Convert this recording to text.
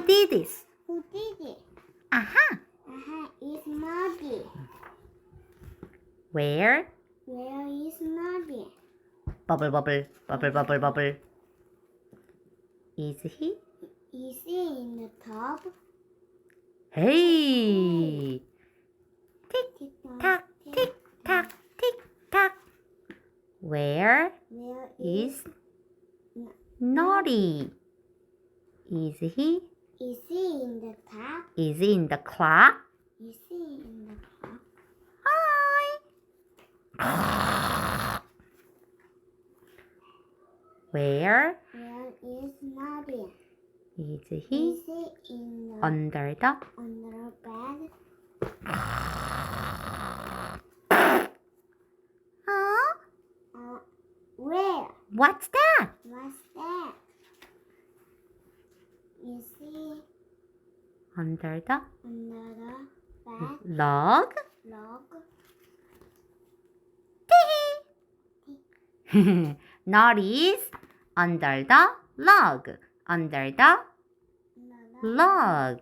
did this? Who did it? Aha. Uh-huh, it's Noddy. Where? Where is Noddy? Bubble bubble bubble bubble bubble. Is he? Is he in the tub? Hey. Tick Tick tock tick tock tick tock. Where Where is Naughty? Is he? Is he in the tub? Is he in the clock? Is he in the tub? Hi. Where Where is Noddy? is he, Is he? he in the Under the under bed? Huh? Uh, where? What's that? What's he Under the under the bed? log? Log? Naughty is under the log. Under the log.